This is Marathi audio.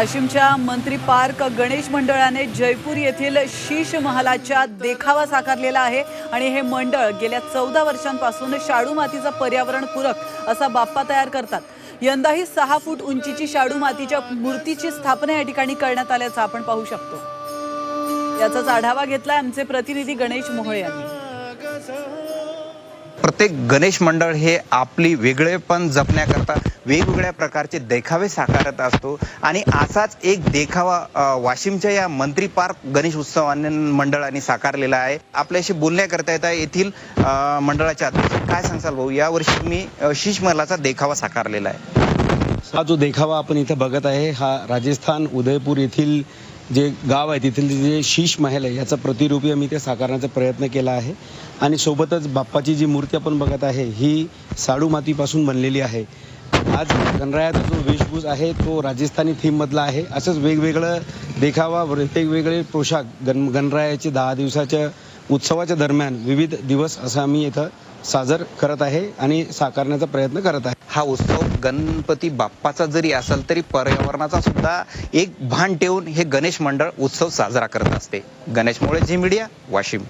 वाशिमच्या मंत्री पार्क गणेश मंडळाने जयपूर येथील शीश महालाच्या देखावा साकारलेला आहे आणि हे मंडळ गेल्या चौदा वर्षांपासून शाडू मातीचा पर्यावरणपूरक असा बाप्पा तयार करतात. यंदाही सहा फूट उंचीची शाडू मातीच्या मूर्तीची स्थापना या ठिकाणी करण्यात आल्याचं आपण पाहू शकतो. याचाच आढावा घेतला आमचे प्रतिनिधी गणेश मोहळे यांनी. प्रत्येक गणेश मंडळ हे आपली वेगळेपण जपण्याकरता वेगवेगळ्या प्रकारचे देखावे साकारत असतो. आणि असाच एक देखावा वाशिमच्या या मंत्री पार्क गणेश उत्सव मंडळाने साकारलेला आहे. आपल्याशी बोलण्याकरता येत आहे येथील मंडळाच्या अध्यक्ष. काय सांगाल भाऊ? यावर्षी वर्षी मी शीश महलाचा देखावा साकारलेला आहे. हा जो देखावा आपण इथे बघत आहे हा राजस्थान उदयपूर येथील जे गाव आहे तिथील जे शीश महल आहे याचा प्रतिरूपी आम्ही ते साकारण्याचा प्रयत्न केला आहे. आणि सोबतच बाप्पाची जी मूर्ती आपण बघत आहे ही साडू मातीपासून बनलेली आहे. आज गणरायाचा जो वेशभूष आहे तो राजस्थानी थीममधला आहे. असंच वेगवेगळं देखावा वेगवेगळे पोशाख गण गणरायाचे दहा दिवसाच्या उत्सवाच्या दरम्यान विविध दिवस असं आम्ही इथं साजर करत आहे आणि साकारण्याचा प्रयत्न करत आहे. हा उत्सव गणपती बाप्पाचा जरी असेल तरी पर्यावरणाचा सुद्धा एक भान ठेवून हे गणेश मंडळ उत्सव साजरा करत असते. गणेश झिमिडिया वाशिम.